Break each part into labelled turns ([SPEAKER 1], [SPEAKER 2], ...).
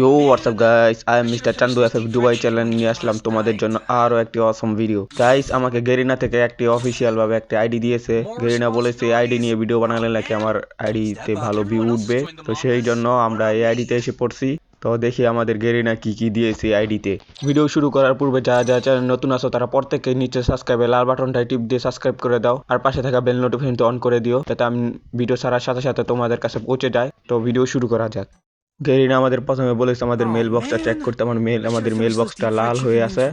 [SPEAKER 1] You what's up guys I am mister Chandu F F Dubai channel নিয়ে আসলাম তোমাদের জন্য আরও একটি অসম ভিডিও গাইস আমাকে গেরিনা থেকে একটি অফিসিয়াল ভাবে একটি আইডি দিয়েছে। গেরিনা বলেছে আইডি নিয়ে ভিডিও বানালে নাকি আমার আইডিতে ভালো ভিউ উঠবে। তো সেই জন্য আমরা এই আইডিতে এসে পড়ছি। তো দেখি আমাদের গেরিনা কি কি দিয়েছে আইডিতে ভিডিও শুরু করার পূর্বে যারা যারা চ্যানেল নতুন আসো তারা প্রত্যেকের নিচে সাবস্ক্রাইবে লাল বাটনটায় টিপ দিয়ে সাবস্ক্রাইব করে দাও। আর পাশে থাকা বেল নোটিফিকেশনটা অন করে দিও যাতে আমি ভিডিও ছাড়ার সাথে সাথে তোমাদের কাছে পৌঁছে যায়। তো ভিডিও শুরু করা যাক। গেরিনা আমাদের প্রথমে বলেছে আমাদের মেল বক্সটা চেক করতে আমার মেল আমাদের মেল বক্সটা লাল হয়ে আছে।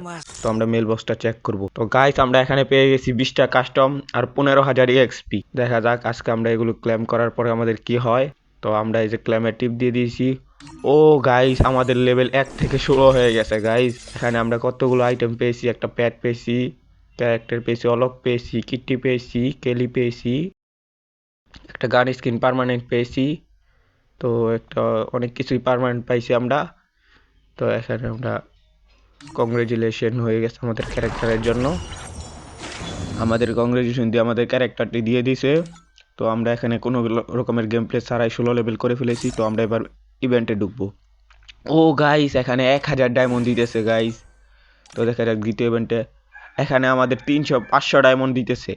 [SPEAKER 1] তো আমরা মেল বক্সটা চেক করব। তো গাইস আমরা এখানে পেয়ে গেছি বিশটা কাস্টম আর পনেরো হাজার এক্সপি দেখা যাক আজকে আমরা এগুলো ক্লেম করার পরে আমাদের কি হয়। তো আমরা এই যে ক্লেমের টিপ দিয়ে দিয়েছি। ও গাইস আমাদের লেভেল এক থেকে শুরু হয়ে গেছে গাইস এখানে আমরা কতগুলো আইটেম পেয়েছি? একটা প্যাড পেয়েছি ক্যারেক্টার পেয়েছি অলক পেয়েছি কিট্টি পেয়েছি কেলি পেয়েছি একটা গান স্কিন পার্মানেন্ট পেয়েছি। তো একটা অনেক কিছুই পার্মানেন্ট পাইছি আমরা। তো এখানে আমরা কংগ্রেচুলেশন হয়ে গেছে আমাদের ক্যারেক্টারের জন্য। আমাদের কংগ্রেচুলেশন দিয়ে আমাদের ক্যারেক্টারটি দিয়ে দিছে। তো আমরা এখানে কোনো রকমের গেম প্লে ছাড়াই ষোলো লেভেল করে ফেলেছি, তো আমরা এবার ইভেন্টে ঢুকবো। ও গাইস এখানে এক হাজার ডায়মন্ড দিতেছে গাইস তো দেখা যাক দ্বিতীয় ইভেন্টে এখানে আমাদের তিনশো পাঁচশো ডায়মন্ড দিতেছে।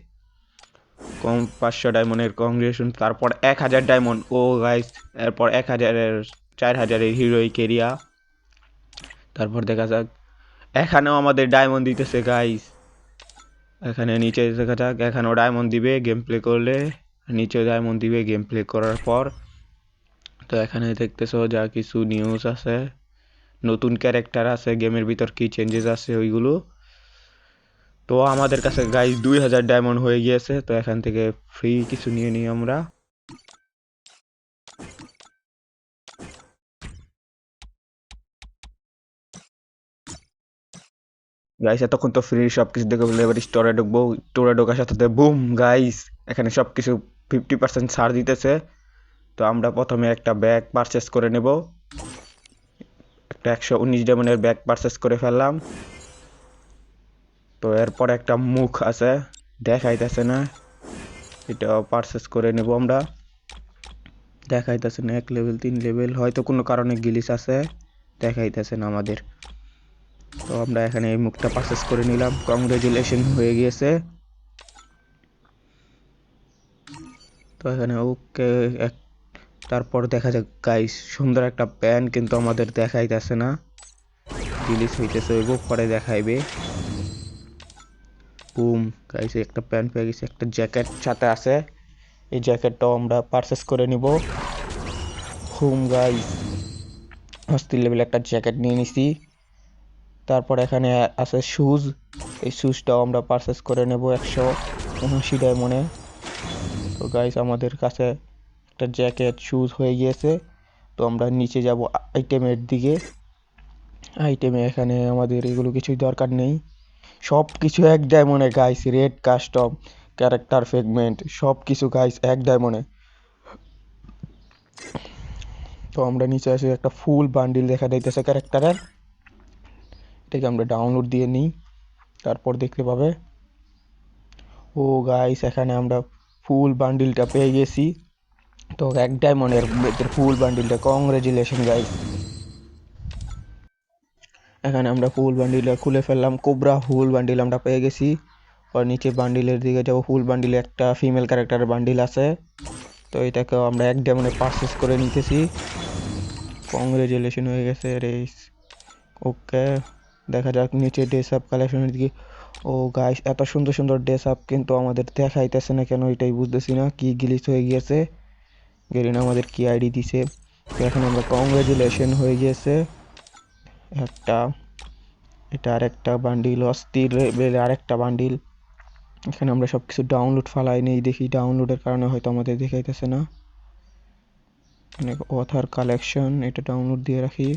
[SPEAKER 1] কম পাঁচশো ডায়মন্ডের কংগ্রেশন, তারপর এক হাজার ডায়মন্ড। ও গাইস এরপর এক হাজারের, চার হাজারের হিরোই কেরিয়া তারপর দেখা যাক। এখানেও আমাদের ডায়মন্ড দিতেছে গাইস এখানে নিচে দেখা যাক, এখানেও ডায়মন্ড দিবে গেম প্লে করলে। নিচে ডায়মন্ড দিবে গেম প্লে করার পর। তো এখানে দেখতেছো যা কিছু নিউজ আছে। নতুন ক্যারেক্টার আছে গেমের ভিতর কি চেঞ্জেস আছে ওইগুলো। তো আমাদের কাছে গাইজ দুই হাজার ডায়মন্ড হয়ে গিয়েছে, তো এখান থেকে ফ্রি কিছু নিয়ে নিই আমরা। গাইস এতক্ষণ তো ফ্রি সব কিছু দেখে বলে এবার স্টোরে ঢুকবো স্টোরে ঢোকার সাথে বুম গাইস এখানে সব কিছু ফিফটি পার্সেন্ট ছাড় দিতেছে। তো আমরা প্রথমে একটা ব্যাগ পারচেস করে নেব। একটা একশো উনিশ ডায়মন্ডের ব্যাগ পারচেস করে ফেললাম। তো এরপর একটা মুখ আছে, দেখাইতেছে না। এটাও পারচেস করে নেব আমরা। দেখাইতেছে না, এক লেভেল তিন লেভেল হয়তো কোনো কারণে গিলিস আছে, দেখাইতেছে না আমাদের। তো আমরা এখানে এই মুখটা পারচেস করে নিলাম। কংগ্রেচুলেশন হয়ে গিয়েছে। তো এখানে ওকে এক, তারপর দেখা যাক গাইস সুন্দর একটা প্যান কিন্তু আমাদের দেখাইতেছে না। রিলিজ হইতেছে ওইব পরে দেখাইবে। বুম গাইস একটা প্যান্ট পেয়ে গেছি, একটা জ্যাকেট সাথে আছে। এই জ্যাকেটটাও আমরা পারচেস করে নিব। হুম গাইস। অস্থির লেভেল একটা জ্যাকেট নিয়ে নিছি। তারপর এখানে আছে শুজ এই শুজটাও আমরা পারচেস করে নেব একশো উনআশি ডায়মন্ডে তো গাইস, আমাদের কাছে একটা জ্যাকেট শুজ হয়ে গিয়েছে। তো আমরা নিচে যাব আইটেমের দিকে। আইটেমে এখানে আমাদের এগুলো কিছুই দরকার নেই। সব কিছু এক ডায়মন্ডে guys red custom character fragment সব কিছু গাইস এক ডায়মন্ডে তো আমরা নিচে আসে একটা ফুল বান্ডিল দেখা যাইতেছে ক্যারেক্টারের এটাকে আমরা ডাউনলোড দিয়ে নিই, তারপর দেখতে পাবে। ও গাইস এখানে আমরা ফুল বান্ডিলটা পেয়ে গেছি। তো এক ডায়মন্ডের ফুল বান্ডিলটা কংগ্রেচুলেশন গাইস এখানে আমরা ফুল বান্ডিলটা খুলে ফেললাম কোবরা ফুল বান্ডিল আমরা পেয়ে গেছি। আর নিচে বান্ডিলের দিকে যাব ফুল বান্ডিলে একটা ফিমেল ক্যারেক্টারের বান্ডিল আছে। তো এটাকেও আমরা এক ডায়মন্ডে পারচেস করে নিতেছি। কংগ্রেচুলেশন হয়ে গেছে রেস ওকে দেখা যাক নিচে ড্রেস আপ কালেকশনের দিকে। ও গাইস এত সুন্দর সুন্দর ড্রেস আপ কিন্তু আমাদের দেখাইতেছে না কেন, এটাই বুঝতেছি না, কি গিলিস হয়ে গিয়েছে। গেরিনা আমাদের কি আইডি দিছে। এখন আমরা কংগ্রেচুলেশন হয়ে গিয়েছে। একটা, এটা আরেকটা বান্ডিল অস্থির লেভেলে আরেকটা বান্ডিল এখানে আমরা সব কিছু ডাউনলোড ফালাই নেই, দেখি ডাউনলোডের কারণে হয়তো আমাদের দেখাইতেছে না। এখানে অথার কালেকশন এটা ডাউনলোড দিয়ে রাখি।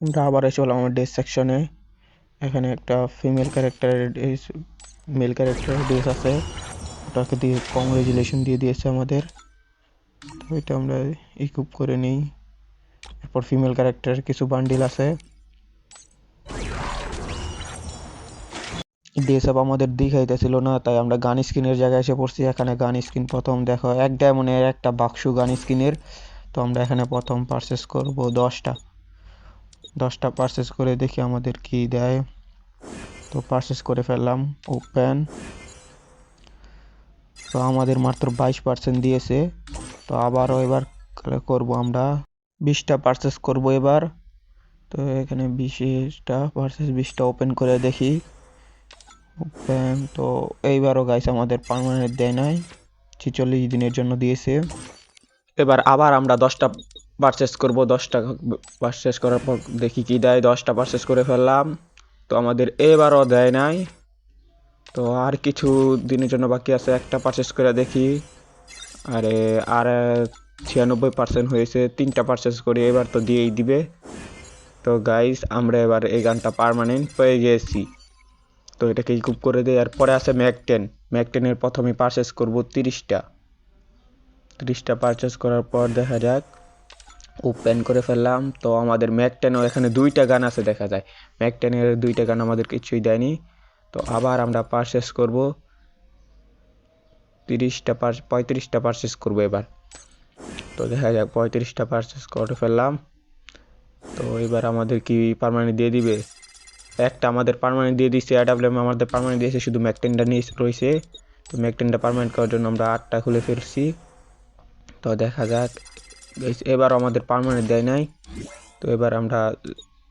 [SPEAKER 1] আমরা আবার হলাম আমার ড্রেস সেকশনে এখানে একটা ফিমেল ক্যারেক্টারের মেল ক্যারেক্টারের ড্রেস আছে। ওটাকে দিয়ে কংগ্রেচুলেশন দিয়ে দিয়েছে আমাদের। এটা আমরা ইকুপ করে নিই। এরপর ফিমেল ক্যারেক্টার কিছু বান্ডিল আছে। ডিএসএফ আমাদের দেখাইতেছিল না, তাই আমরা গান স্কিনের জায়গায় এসে পড়ছি। এখানে গান স্কিন প্রথম দেখো, এক ডায়মন্ডের একটা বাক্স গান স্কিনের তো আমরা এখানে প্রথম পারচেস করব দশটা। দশটা পারচেস করে দেখি আমাদের কি দেয়। তো পারচেস করে ফেললাম ওপেন তো আমাদের মাত্র বাইশ পার্সেন্ট দিয়েছে। তো আবারও এবার করব আমরা। বিশটা পারচেস করব এবার। তো এখানে বিশটা পারচেস বিশটা ওপেন করে দেখি। ওপেন তো এইবারও গাইস আমাদের পার্মানেন্ট দেয় নাই। ছিচল্লিশ দিনের জন্য দিয়েছে। এবার আবার আমরা দশটা পারচেস করব। দশটা পারচেস করার পর দেখি কি দেয়। দশটা পারচেস করে ফেললাম। তো আমাদের এবারও দেয় নাই। তো আর কিছু দিনের জন্য বাকি আছে। একটা পারচেস করে দেখি। আরে, আর ছিয়ানব্বই পার্সেন্ট হয়েছে, তিনটা পারচেস করি এবার তো দিয়েই দিবে। তো গাইস আমরা এবার এই গানটা পার্মানেন্ট পেয়ে গেছি। তো এটাকে ইকুপ করে দেয় আর পরে আছে ম্যাক টেন ম্যাক টেনের প্রথমে পারচেস করব তিরিশটা। তিরিশটা পারচেস করার পর দেখা যাক ওপেন করে ফেললাম। তো আমাদের ম্যাক টেনও এখানে দুইটা গান আছে দেখা যায়। ম্যাক টেনের দুইটা গান আমাদের কিছুই দেয়নি। তো আবার আমরা পারচেস করব। তিরিশটা পার পঁয়ত্রিশটা পারচেস করব এবার। তো দেখা যাক, পঁয়ত্রিশটা পারচেস করে ফেললাম। তো এবার আমাদের কি পারমানেন্ট দিয়ে দিবে? একটা আমাদের পারমানেন্ট দিয়ে দিচ্ছে অ্যাডাব্লিউএম আমাদের পারমানেন্ট দিয়েছে, শুধু ম্যাকটেনটা নিয়ে রয়েছে। তো ম্যাকটেনটা পারমানেন্ট করার জন্য আমরা আটটা খুলে ফেলছি। তো দেখা যাক এবার আমাদের পারমানেন্ট দেয় নাই। তো এবার আমরা,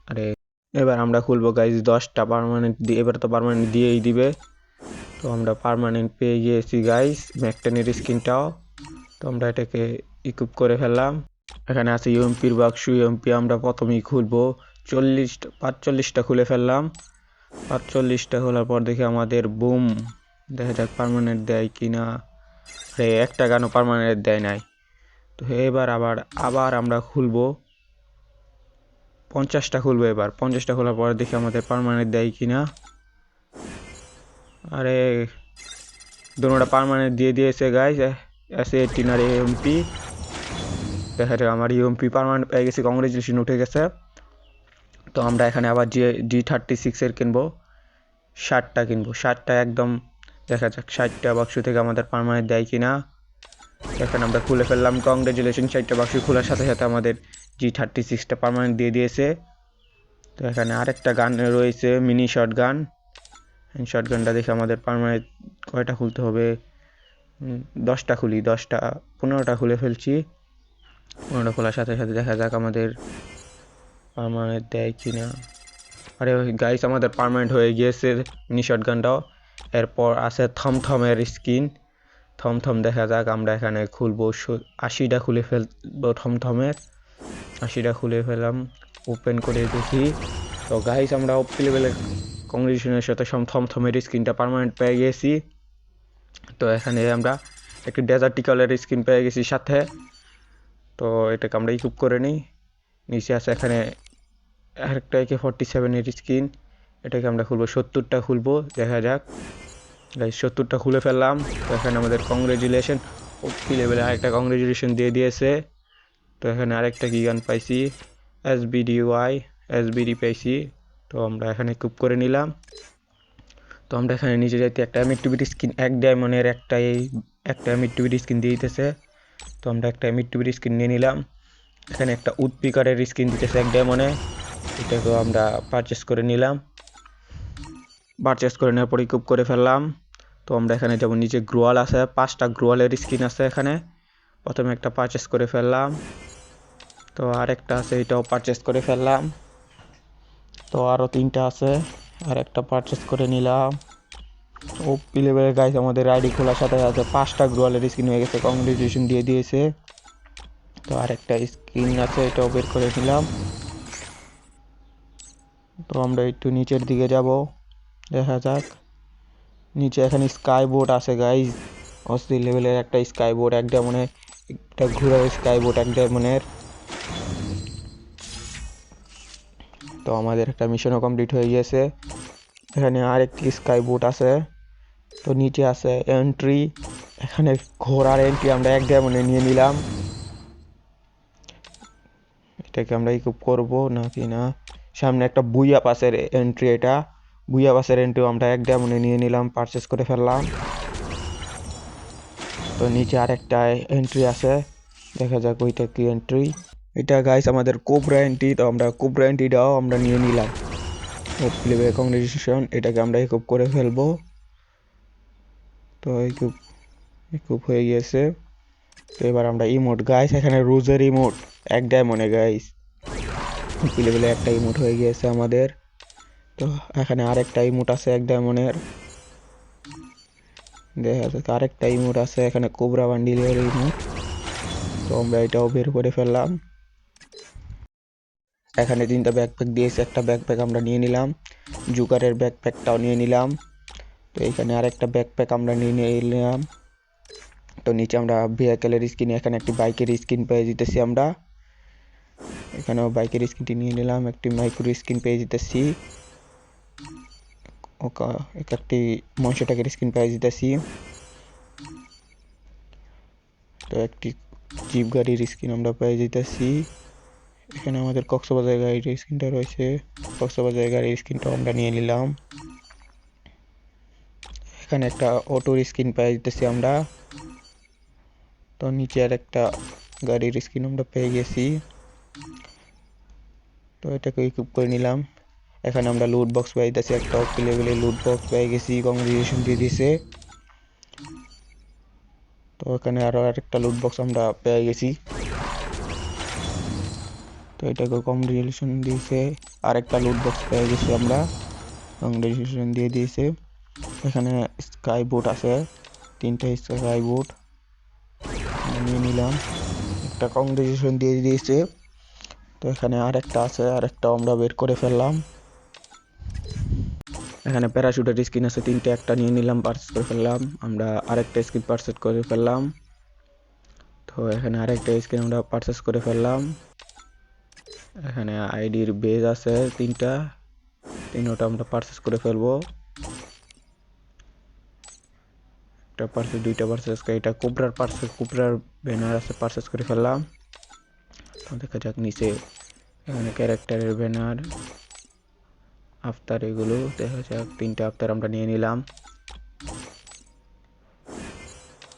[SPEAKER 1] আরে, এবার আমরা খুলবো গাইজ দশটা পারমানেন্ট দিয়ে এবার তো পারমানেন্ট দিয়েই দিবে। তো আমরা পারমানেন্ট পেয়ে গিয়েছি গাইজ ম্যাকটেনের স্কিনটাও তো আমরা এটাকে ইকুপ করে ফেললাম। এখানে আছে ইউএমপির বাক্স ইউএমপি আমরা প্রথমেই খুলবো। চল্লিশটা, পাঁচচল্লিশটা খুলে ফেললাম। পাঁচচল্লিশটা খোলার পর দেখি আমাদের বুম দেখা যাক পার্মানেন্ট দেয় কি না আরে, একটা গানও পারমানেন্ট দেয় নাই। তো এবার আবার আবার আমরা খুলবো। পঞ্চাশটা খুলবো এবার। পঞ্চাশটা খোলার পর দেখি আমাদের পার্মানেন্ট দেয় কি না আরে দুটোটা পার্মানেন্ট দিয়ে দিয়েছে গাইজ এস এইটিন আর এমপি দেখা যাক আমার ইউএমপি পার্মানেন্ট পেয়ে গেছি কংগ্রেচুলেশন উঠে গেছে। তো আমরা এখানে আবার জি জি থার্টি সিক্সের কিনবো, ষাটটা কিনবো, ষাটটা একদম, দেখা যাক, ষাটটা বাক্স থেকে আমাদের পারমানেন্ট দেয় কি না এখানে আমরা খুলে ফেললাম কংগ্রেচুলেশন ষাটটা বাক্স খোলার সাথে সাথে আমাদের জি থার্টি সিক্সটা পারমানেন্ট দিয়ে দিয়েছে। তো এখানে আরেকটা গান রয়েছে মিনি শর্ট গান শর্ট দেখে আমাদের পারমানেন্ট কয়টা খুলতে হবে? দশটা খুলি, দশটা, পনেরোটা খুলে ফেলছি। পনেরোটা খোলার সাথে সাথে দেখা যাক আমাদের পারমানেন্ট দেয় কি না আরে গাইস আমাদের পারমানেন্ট হয়ে গিয়েছে মিনি শটগানটাও এরপর আছে থমথমের স্কিন থমথম দেখা যাক আমরা এখানে খুলবো। আশিটা খুলে ফেলব থমথমের আশিটা খুলে ফেলাম ওপেন করে দেখি। তো গাইস আমরা অপ লেভেলের কংগ্রেচুলেশনের সাথে সব থমথমের স্কিনটা পার্মানেন্ট পেয়ে গেছি। তো এখানে আমরা একটি ডেজার্টিকালের স্ক্রিন পেয়ে গেছি সাথে। তো এটাকে আমরা ইকুপ করে নিই। নিচে আছে এখানে আরেকটা একে ফর্টি সেভেনের স্ক্রিন এটাকে আমরা খুলবো, সত্তরটা খুলবো, দেখা যাক। সত্তরটা খুলে ফেললাম। তো এখানে আমাদের কংগ্রেচুলেশন ওপি লেভেলে আরেকটা কংগ্রেচুলেশন দিয়ে দিয়েছে। তো এখানে আরেকটা কি গান পাইছি S BD Y S BD পাইছি তো আমরা এখানে কুপ করে নিলাম। তো আমরা এখানে নিচে যাইতে একটা এমিটিভিটি স্কিন এক ডায়মন্ডের একটা এই একটা এমিটিভিটি স্কিন দিয়ে দিতেছে। তো আমরা একটা এমিটিভিটি স্কিন নিয়ে নিলাম। এখানে একটা উডপিকারের স্কিন দিতেছে এক ডায়মন্ডে এটাকেও আমরা পারচেস করে নিলাম। পারচেস করে নেওয়ার পরে কুপ করে ফেললাম। তো আমরা এখানে যেমন নিচে গ্রোয়াল আছে, পাঁচটা গ্রোয়ালের স্কিন আছে এখানে। প্রথমে একটা পারচেস করে ফেললাম। তো আরেকটা আছে, এটাও পারচেস করে ফেললাম। তো আরও তিনটা আছে, আর একটা পারচেস করে নিলাম। ও লেভেলের গাইস আমাদের আইডি খোলার সাথে সাথে পাঁচটা গ্রোয়ালের স্কিন হয়ে গেছে কংগ্রেচুলেশন দিয়ে দিয়েছে। তো আরেকটা স্ক্রিন আছে, এটাও বের করে নিলাম। তো আমরা একটু নিচের দিকে যাব, দেখা যাক। নিচে এখানে স্কাই বোর্ড আছে গাইজ অস্থির লেভেলের একটা স্কাই বোর্ড এক ডায়মন্ডের একটা ঘোরার স্কাই বোর্ড এক ডায়মন্ডের তো আমাদের একটা মিশনও কমপ্লিট হয়ে গিয়েছে। এখানে আরেকটি স্কাই বোর্ড আছে, তো নিচে আছে এন্ট্রি এখানে ঘোড়ার এন্ট্রি আমরা এক ডায়মন্ডে নিয়ে নিলাম। এটাকে আমরা ইকুপ করব নাকি না? সামনে একটা বুইয়া পাসের এন্ট্রি এটা। বুয়া বাসের এন্ট্রি আমরা এক ডায়মন্ডে নিয়ে নিলাম পারচেস করে ফেললাম। তো নিচে আরেকটা এন্ট্রি আছে, দেখা যাক ওইটা কি এন্ট্রি এটা গাইস আমাদের কোবরা এন্ট্রি তো আমরা কোবরা এন্ট্রিটাও আমরা নিয়ে নিলাম। প্লেবে কংগ্রেচুলেশন এটাকে আমরা একুপ করে ফেলব। তো একুপ একুপ হয়ে গিয়েছে। তো এবার আমরা ইমোট গাইস এখানে রোজের ইমোট এক ডায়মন্ডে গাইস প্লেবেলে একটা ইমোট হয়ে গিয়েছে আমাদের। তো এখানে আরেকটা ইমোট আছে এক ডায়মন্ডের দেখা যাচ্ছে আরেকটা ইমোট আছে এখানে কোবরা বান্ডিলের ইমোট তো আমরা এটাও বের করে ফেললাম। এখানে তিনটা ব্যাকপ্যাক দিয়েছে, একটা ব্যাকপ্যাক আমরা নিয়ে নিলাম, জুকারের ব্যাকপ্যাকটাও নিয়ে নিলাম, তো এইখানে আরেকটা ব্যাকপ্যাক আমরা নিয়ে নিলাম, তো নিচে আমরা ভেহিকেলের স্কিন এখানে একটি বাইকের স্কিন পেয়ে যেতেছি আমরা, এখানেও বাইকের স্কিনটি নিয়ে নিলাম, একটি মাইক্রো স্কিন পেয়ে যেতেছি, ওকা একটি মনসা টাকের স্কিন পেয়ে যেতেছি, তো একটি জিপ গাড়ির স্কিন আমরা পেয়ে যেতেছি। এখানে আমাদের কক্সবাজার গাড়ির স্ক্রিনটা রয়েছে, কক্সবাজার গাড়ির স্ক্রিনটাও আমরা নিয়ে নিলাম। এখানে একটা অটোর স্ক্রিন পেয়ে যেতেছি আমরা। তো নিচে আর একটা গাড়ির স্ক্রিন আমরা পেয়ে গেছি। তো এটাকে ইকুইপ করে নিলাম। এখানে আমরা লুট বক্স পেয়ে যেতেছি, একটা অপি লেভেলের লুট বক্স পেয়ে গেছি কংগ্রেচুলেশন দিয়ে দিছে। তো এখানে আরও আরেকটা লুট বক্স আমরা পেয়ে গেছি। তো এটাকে কংগ্রেচুলেশন দিয়েছে। আরেকটা লুট বক্স পেয়ে গেছি আমরা। কম কংগ্রেচুলেশন দিয়ে দিয়েছে। এখানে স্কাই বোট আছে। তিনটা স্কাই বোট নিয়ে নিলাম। একটা কম কংগ্রেচুলেশন দিয়ে দিয়েছে। তো এখানে আরেকটা আছে আর আরেকটা আমরা বের করে ফেললাম। এখানে প্যারাশুটের স্কিন আছে, তিনটে, একটা নিয়ে নিলাম পার্চেস করে ফেললাম। আমরা আরেকটা স্কিন পার্চেস করে ফেললাম। তো এখানে আরেকটা স্কিন আমরা পার্চেস করে ফেললাম। এখানে আইডির বেজ আছে তিনটা। তিনটা আমরা পারচেস করে ফেলব। একটা পার্সেস দুইটা পার্সেস এটা কোবরার পার্সেস কোবরার ব্যানার আছে পারচেস করে ফেললাম। দেখা যাক নিচে এখানে ক্যারেক্টারের ব্যানার আফতার এগুলো, দেখা যাক তিনটা আফতার আমরা নিয়ে নিলাম।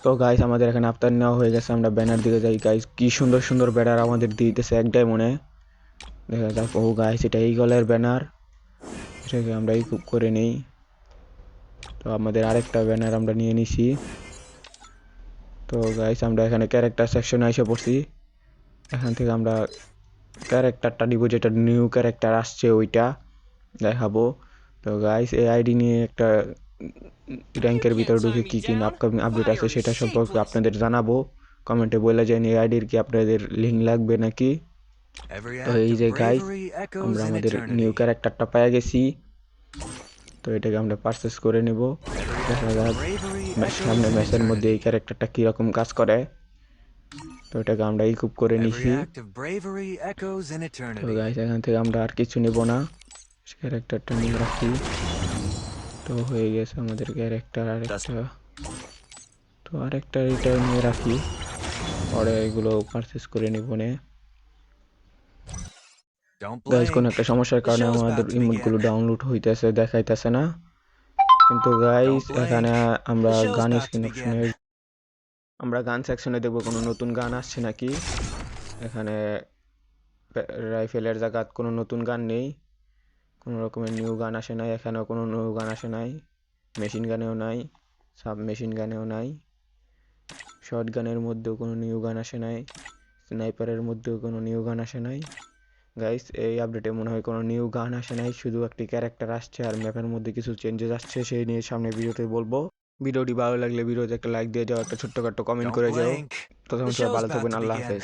[SPEAKER 1] তো গাইস আমাদের এখানে আফতার নেওয়া হয়ে গেছে, আমরা ব্যানার দিকে যাই। গাইস কি সুন্দর সুন্দর ব্যানার আমাদের দিতেছে একটাই মনে। দেখা যাক, ও গাইস এটা এই গলের ব্যানার এটাকে আমরা এই করে নেই। তো আমাদের আরেকটা ব্যানার আমরা নিয়ে নিছি। তো গাইস আমরা এখানে ক্যারেক্টার সেকশনে এসে পড়ছি। এখান থেকে আমরা ক্যারেক্টারটা নিব, যেটা নিউ ক্যারেক্টার আসছে ওইটা দেখাবো। তো গাইস এই আইডি নিয়ে একটা র্যাঙ্কের ভিতরে ঢুকে কী কী আপকামিং আপডেট আছে সেটা সম্পর্কে আপনাদের জানাব। কমেন্টে বলে যান এই আইডির কি আপনাদের লিঙ্ক লাগবে নাকি?
[SPEAKER 2] তো এই যে গাইস
[SPEAKER 1] আমরা আমাদের নিউ ক্যারেক্টারটা পেয়ে গেছি। তো এটাকে আমরা পারচেস করে নেব। দেখা যাক সামনে ম্যাচের মধ্যে এই ক্যারেক্টারটা কীরকম কাজ করে। তো এটাকে আমরা ইকুপ করে নিছি। তো গাইস এখান থেকে আমরা আর কিছু নেব না। ক্যারেক্টারটা নিয়ে রাখি। তো হয়ে গেছে আমাদের ক্যারেক্টার আরেকটা। তো আরেকটা এটা নিয়ে রাখি। পরে এগুলো পারচেস করে নেব নে। গাইস কোনো একটা সমস্যার কারণে আমাদের ইমোটগুলো ডাউনলোড হইতেছে দেখাইতেছে না। কিন্তু গাইস এখানে আমরা গান স্ক্রিন অপশনে আমরা গান সেকশনে দেখব কোনো নতুন গান আসছে নাকি। এখানে রাইফেলের জায়গাত কোনো নতুন গান নেই। কোনো রকমের নিউ গান আসে নাই এখানেও কোনো নিউ গান আসে নাই। মেশিন গানেও নাই সাব মেশিন গানেও নাই। শর্ট গানের মধ্যেও কোনো নিউ গান আসে নাই। স্নাইপারের মধ্যেও কোনো নিউ গান আসে নাই। গাইস এই আপডেটে মনে হয় কোনো নিউ গান আসে নাই শুধু একটি ক্যারেক্টার আসছে আর ম্যাপের মধ্যে কিছু চেঞ্জেস আসছে সেই নিয়ে সামনে ভিডিওতে বলব। ভিডিওটি ভালো লাগলে ভিডিওতে একটা লাইক দিয়ে যাও একটা ছোট্ট একটা কমেন্ট করে যাও। ততক্ষণ সবাই ভালো থাকবেন আল্লাহ হাফেজ।